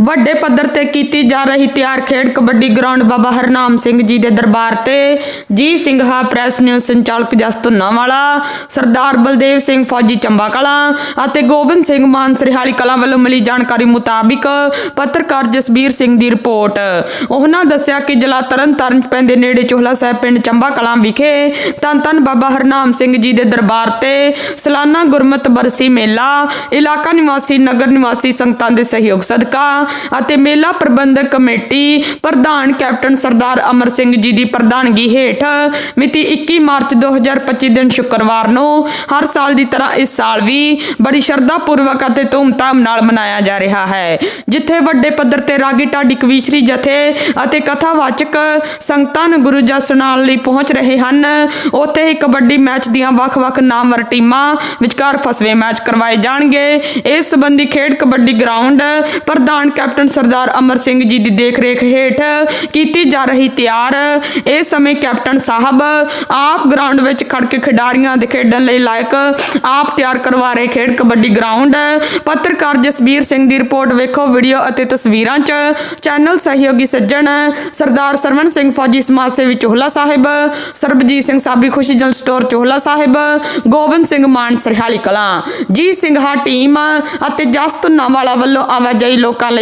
ਵੱਡੇ ਪੱਧਰ ਤੇ ਕੀਤੀ ਜਾ ਰਹੀ ਤਿਆਰ ਖੇਡ ਕਬੱਡੀ ਗਰਾਊਂਡ ਬਾਬਾ ਹਰਨਾਮ ਸਿੰਘ ਜੀ ਦੇ ਦਰਬਾਰ ਤੇ। ਜੀ ਸਿੰਘਾ ਪ੍ਰੈਸ ਨਿਊਜ਼ ਸੰਚਾਲਕ ਜਸਤੁਨਾ ਵਾਲਾ ਸਰਦਾਰ ਬਲਦੇਵ ਸਿੰਘ ਫੌਜੀ ਚੰਬਾ ਕਲਾਂ ਅਤੇ ਗੋਬਿੰਦ ਸਿੰਘ ਮਾਨ ਸਰਿਹਾਲੀ ਕਲਾਂ ਵੱਲੋਂ ਮਿਲੀ ਜਾਣਕਾਰੀ ਮੁਤਾਬਿਕ ਪੱਤਰਕਾਰ ਜਸਬੀਰ ਸਿੰਘ ਦੀ ਰਿਪੋਰਟ। ਉਹਨਾਂ ਦੱਸਿਆ ਕਿ ਜ਼ਿਲ੍ਹਾ ਤਰਨਤਾਰਨ ਚ ਪੈਂਦੇ ਨੇੜੇ ਚੋਹਲਾ ਸਾਹਿਬ ਪਿੰਡ ਚੰਬਾ ਕਲਾਂ ਵਿਖੇ ਧੰਨ ਧੰਨ ਬਾਬਾ ਹਰਨਾਮ ਸਿੰਘ ਜੀ ਦੇ ਦਰਬਾਰ ਤੇ ਸਲਾਨਾ ਗੁਰਮਤ ਬਰਸੀ ਮੇਲਾ, ਇਲਾਕਾ ਨਿਵਾਸੀ, ਨਗਰ ਨਿਵਾਸੀ ਸੰਗਤਾਂ ਦੇ ਸਹਿਯੋਗ ਸਦਕਾ ਅਤੇ ਮੇਲਾ ਪ੍ਰਬੰਧਕ ਕਮੇਟੀ ਪ੍ਰਧਾਨ ਕੈਪਟਨ ਸਰਦਾਰ ਅਮਰ ਸਿੰਘ ਜੀ ਦੀ ਪ੍ਰਧਾਨਗੀ ਹੇਠ ਮਿਤੀ 21 ਮਾਰਚ 2025 ਦਿਨ ਸ਼ੁੱਕਰਵਾਰ ਨੂੰ ਹਰ ਸਾਲ ਦੀ ਤਰ੍ਹਾਂ ਇਸ ਸਾਲ ਵੀ ਬੜੀ ਸ਼ਰਧਾ ਪੂਰਵਕ ਅਤੇ ਧੂਮਧਾਮ ਨਾਲ ਮਨਾਇਆ ਜਾ ਰਿਹਾ ਹੈ, ਜਿੱਥੇ ਵੱਡੇ ਪੱਧਰ ਤੇ ਰਾਗੀ ਢਾਡੀ ਕਵੀਸ਼ਰੀ ਜਥੇ ਅਤੇ ਕਥਾਵਾਚਕ ਸੰਗਤਾਂ ਨੂੰ ਗੁਰੂ ਜਸ ਸੁਣਾਉਣ ਲਈ ਪਹੁੰਚ ਰਹੇ ਹਨ। ਉੱਥੇ ਹੀ ਕਬੱਡੀ ਮੈਚ ਦੀਆਂ ਵੱਖ-ਵੱਖ ਨਾਮਵਰ ਟੀਮਾਂ ਵਿਚਕਾਰ ਫਸਵੇਂ ਮੈਚ ਕਰਵਾਏ ਜਾਣਗੇ। ਇਸ ਸੰਬੰਧੀ ਖੇਡ ਕਬੱਡੀ ਗਰਾਊਂਡ ਪ੍ਰਧਾਨ ਕੈਪਟਨ ਸਰਦਾਰ ਅਮਰ ਸਿੰਘ ਜੀ ਦੀ ਦੇਖਰੇਖ ਹੇਠ ਕੀਤੀ ਜਾ ਰਹੀ ਤਿਆਰ। ਇਸ ਸਮੇਂ ਕੈਪਟਨ ਸਾਹਿਬ ਆਪ ਗਰਾਊਂਡ ਵਿੱਚ ਖੜ ਕੇ ਖਿਡਾਰੀਆਂ ਦੇ ਖੇਡਣ ਲਈ ਲਾਇਕ ਆਪ ਤਿਆਰ ਕਰਵਾ ਰਹੇ ਖੇਡ ਕਬੱਡੀ ਗਰਾਊਂਡ ਪੱਤਰਕਾਰ ਜਸਬੀਰ ਸਿੰਘ ਦੀ ਰਿਪੋਰਟ ਵੇਖੋ ਵੀਡੀਓ ਅਤੇ ਤਸਵੀਰਾਂ 'ਚ ਚੈਨਲ ਸਹਿਯੋਗੀ ਸੱਜਣ ਸਰਦਾਰ ਸਰਵਣ ਸਿੰਘ ਫੌਜੀ ਸਮਾਜ ਸੇਵੀ ਚੋਹਲਾ ਸਾਹਿਬ, ਸਰਬਜੀਤ ਸਿੰਘ ਸਾਬੀ ਖੁਸ਼ੀ ਜਲ ਸਟੋਰ ਚੋਹਲਾ ਸਾਹਿਬ, ਗੋਬਿੰਦ ਸਿੰਘ ਮਾਨ ਸਰਹਾਲੀ ਕਲਾਂ। ਜੀ ਸਿੰਘਾ ਟੀਮ ਅਤੇ ਜਸਤੁਨਾ ਵਾਲਾ ਵੱਲੋਂ ਆਵਾਜਾਈ ਲੋਕਾਂ ਲਈ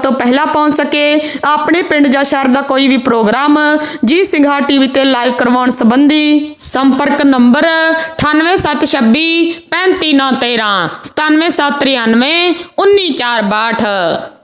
ਤੋਂ ਪਹਿਲਾਂ ਪਹੁੰਚ ਸਕੇ। ਆਪਣੇ ਪਿੰਡ ਜਾਂ ਸ਼ਹਿਰ ਦਾ ਕੋਈ ਵੀ ਪ੍ਰੋਗਰਾਮ ਜੀ ਸਿੰਘਾ ਟੀਵੀ ਤੇ ਲਾਈਵ ਕਰਵਾਉਣ ਸੰਬੰਧੀ ਸੰਪਰਕ ਨੰਬਰ 98726 35913 97793 19462